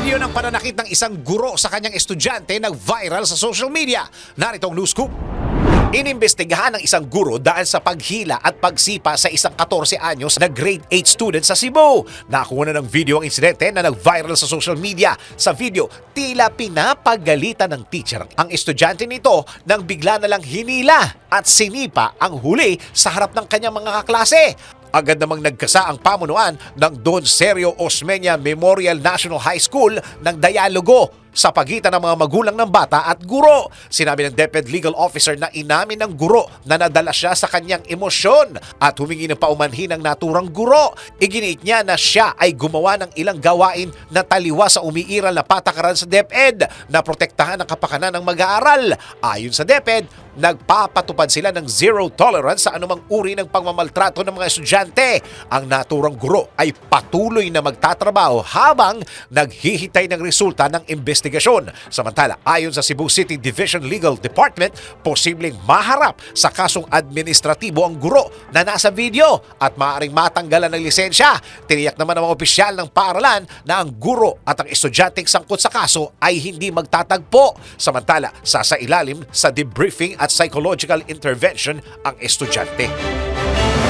Video ng pananakit ng isang guro sa kanyang estudyante nag-viral sa social media. Narito ang news scoop. Inimbestigahan ng isang guro dahil sa paghila at pagsipa sa isang 14 anyos na grade 8 student sa Cebu. Nakuha na ng video ang insidente na nag-viral sa social media. Sa video, tila pinapagalitan ng teacher ang estudyante nito nang bigla na lang hinila at sinipa ang huli sa harap ng kanyang mga kaklase. Agad namang nagkasa ang pamunuan ng Don Sergio Osmeña Memorial National High School ng dialogo sa pagitan ng mga magulang ng bata at guro. Sinabi ng DepEd Legal Officer na inamin ng guro na nadala siya sa kanyang emosyon at humingi ng paumanhin ng naturang guro. Iginiit niya na siya ay gumawa ng ilang gawain na taliwa sa umiiral na patakaran sa DepEd na protektahan ang kapakanan ng mag-aaral. Ayon sa DepEd, nagpapatupad sila ng zero tolerance sa anumang uri ng pagmamaltrato ng mga estudyante. Ang naturang guro ay patuloy na magtatrabaho habang naghihintay ng resulta ng investigasyon. Samantala, ayon sa Cebu City Division Legal Department, posibleng maharap sa kasong administratibo ang guro na nasa video at maaaring matanggalan ng lisensya. Tiniyak naman ng mga opisyal ng paaralan na ang guro at ang estudyanteng sangkot sa kaso ay hindi magtatagpo. Samantala, sasailalim sa debriefing at psychological intervention ang estudyante.